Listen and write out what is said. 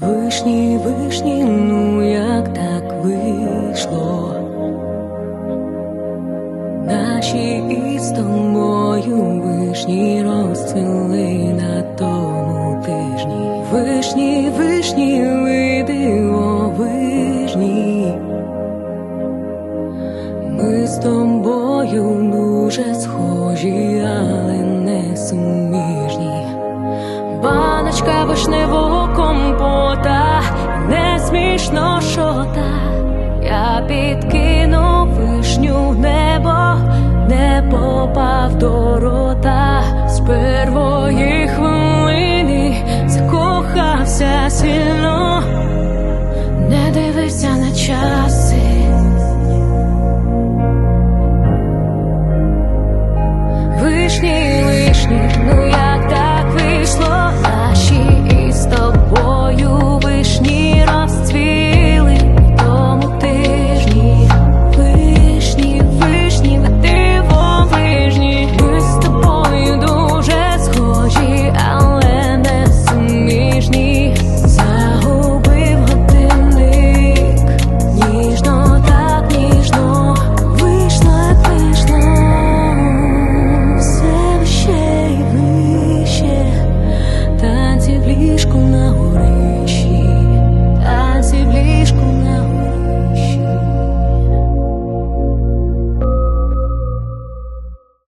Вишні, вишні, ну як так вийшло. Наші із тобою вишні розцвіли на тому тижні. Вишні, вишні, види о вишні. Ми з тобою дуже схожі, але не суміжні. Баночка вишневого компота, не смішно шота. Я підкинув вишню в небо, не попав до рота. З первої хвилини закохався сильно, не дивися на часи. Танці в ліжку на горищі,